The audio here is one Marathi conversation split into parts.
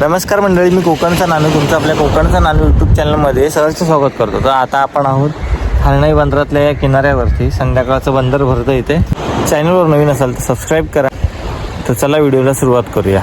नमस्कार मंडळी मी कोकणचा नानू. तुमचं आपल्या कोकणचा नानू यूट्यूब चॅनलमध्ये सहर्ष स्वागत करतो. तर आता आपण आहोत हालणाई बंदरातल्या या किनाऱ्यावरती. संध्याकाळचं बंदर भरतं इथे. चॅनलवर नवीन असाल तर सबस्क्राईब करा. तर चला व्हिडिओला सुरुवात करूया.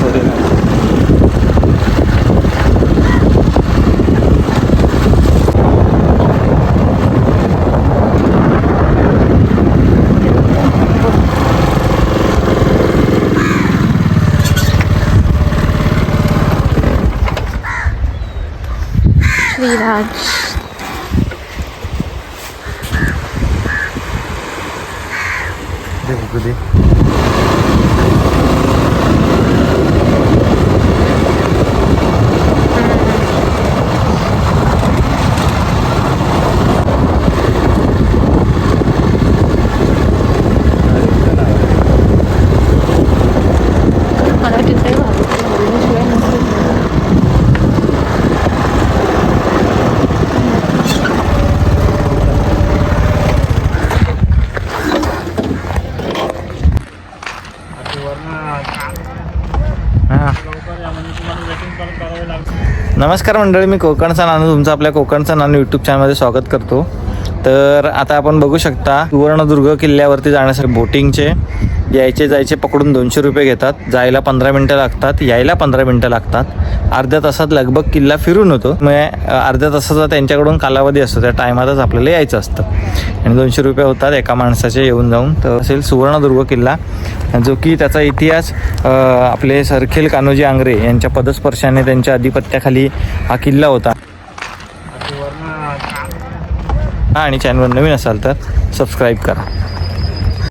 谁来着？这个谁？नमस्कार मंडळी मी कोकणचा नानू तुमचं आपल्या कोकणचा नानू यूट्यूब चॅनलमध्ये स्वागत करतो. तर आता आपण बघू शकता सुवर्णदुर्ग किल्ल्यावरती जाण्यासाठी बोटिंगचे यायचे जायचे पकडून दोनशे रुपये घेतात. जायला पंधरा मिनटं लागतात यायला पंधरा मिनटं लागतात. अर्ध्या तासात लगभग किल्ला फिरून होतो. मग अर्ध्या तासाचा त्यांच्याकडून कालावधी असतो त्या टायमातच आपल्याला यायचं असतं. आणि दोनशे रुपये होतात एका माणसाचे येऊन जाऊन. तर असेल सुवर्णदुर्ग किल्ला. जो की त्याचा इतिहास आपले सरखेल कान्होजी आंग्रे यांच्या पदस्पर्शाने त्यांच्या अधिपत्याखाली हा किल्ला होता. आणि चॅनल नवीन असाल तर सबस्क्राईब करा.